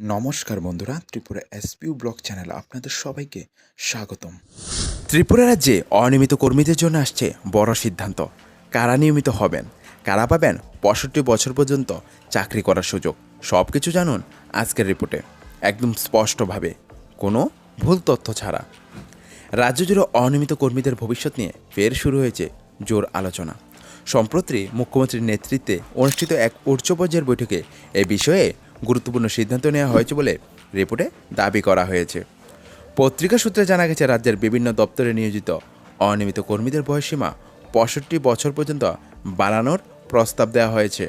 নমস্কার বন্ধুরা, Tripura এসপিউ block channel আপনাদের সবাইকে স্বাগতম। ত্রিপুরা রাজ্যে অনিয়মিত কর্মীদের জন্য আসছে বড় সিদ্ধান্ত। কারা নিয়মিত হবেন? কারা পাবেন পঁয়ষট্টি বছর পর্যন্ত চাকরি করার সুযোগ? সব কিছু জানুন আজকের রিপোর্টে। একদম স্পষ্টভাবে। কোনো ভুল তথ্য ছাড়া। রাজ্য জুড়ে অনিয়মিত কর্মীদের ভবিষ্যৎ নিয়ে ফের শুরু হয়েছে জোর আলোচনা। সম্প্রতি মুখ্যমন্ত্রীর নেতৃত্বে অনুষ্ঠিত এক উচ্চ পর্যায়ের বৈঠকে এ বিষয়ে গুরুত্বপূর্ণ সিদ্ধান্ত নেওয়া হয়েছে বলে রিপোর্টে দাবি করা হয়েছে। পত্রিকা সূত্রে জানা গেছে, রাজ্যের বিভিন্ন দপ্তরে নিয়োজিত অনিয়মিত কর্মীদের বয়সীমা পঁয়ষট্টি বছর পর্যন্ত বাড়ানোর প্রস্তাব দেওয়া হয়েছে।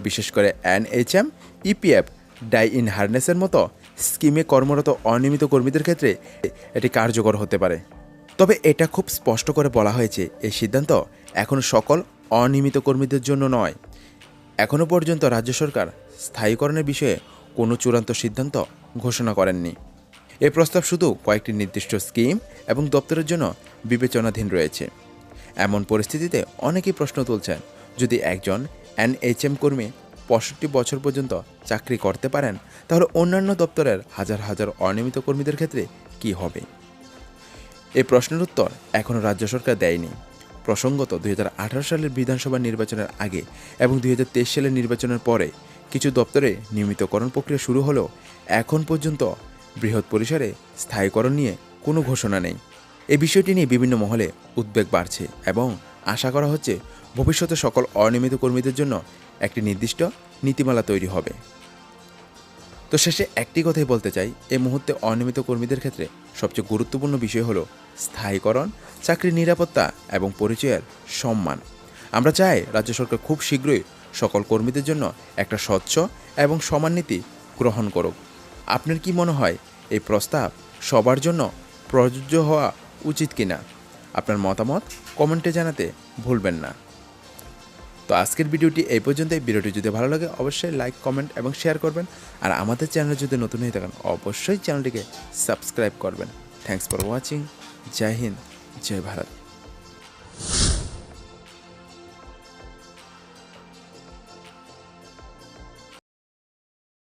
বিশেষ করে এনএইচএম, ইপিএফ, ডাই ইন হার্নেসের মতো স্কিমে কর্মরত অনিয়মিত কর্মীদের ক্ষেত্রে এটি কার্যকর হতে পারে। তবে এটা খুব স্পষ্ট করে বলা হয়েছে, এই সিদ্ধান্ত এখন সকল অনিয়মিত কর্মীদের জন্য নয়। এখনও পর্যন্ত রাজ্য সরকার স্থায়ীকরণের বিষয়ে কোনো চূড়ান্ত সিদ্ধান্ত ঘোষণা করেননি। এই প্রস্তাব শুধু কয়েকটি নির্দিষ্ট স্কিম এবং দপ্তরের জন্য বিবেচনাধীন রয়েছে। এমন পরিস্থিতিতে অনেকেই প্রশ্ন তুলছেন, যদি একজন এনএইচএম কর্মী পঁয়ষট্টি বছর পর্যন্ত চাকরি করতে পারেন, তাহলে অন্যান্য দপ্তরের হাজার হাজার অনিয়মিত কর্মীদের ক্ষেত্রে কী হবে? এ প্রশ্নের উত্তর এখনও রাজ্য সরকার দেয়নি। প্রসঙ্গত দুই হাজার আঠারো সালের বিধানসভা নির্বাচনের আগে এবং দুই হাজার তেইশ সালের নির্বাচনের পরে কিছু দপ্তরে নিয়মিতকরণ প্রক্রিয়া শুরু হলেও এখন পর্যন্ত বৃহৎ পরিসরে স্থায়ীকরণ নিয়ে কোনো ঘোষণা নেই। এই বিষয়টি নিয়ে বিভিন্ন মহলে উদ্বেগ বাড়ছে এবং আশা করা হচ্ছে ভবিষ্যতে সকল অনিয়মিত কর্মীদের জন্য একটি নির্দিষ্ট নীতিমালা তৈরি হবে। তো শেষে একটি কথাই বলতে চাই এই মুহূর্তে অনিয়মিত কর্মীদের ক্ষেত্রে সবচেয়ে গুরুত্বপূর্ণ বিষয় হলো স্থায়ীকরণ, চাকরির নিরাপত্তা এবং পরিচয়ের সম্মান। আমরা চাই রাজ্য সরকার খুব শীঘ্রই সকল কর্মীদের জন্য একটা স্বচ্ছ এবং সমান নীতি গ্রহণ করুক। আপনার কি মনে হয় এই প্রস্তাব সবার জন্য প্রযোজ্য হওয়া উচিত কিনা? আপনার মতামত কমেন্টে জানাতে ভুলবেন না। তো আজকের ভিডিওটি এই পর্যন্তই। ভিডিওটি যদি ভালো লাগে, অবশ্যই লাইক কমেন্ট এবং শেয়ার করবেন। আর আমাদের চ্যানেল যদি নতুন হয়ে থাকেন, অবশ্যই চ্যানেলটিকে সাবস্ক্রাইব করবেন। Thanks for watching Jai Hind, Jai Bharat.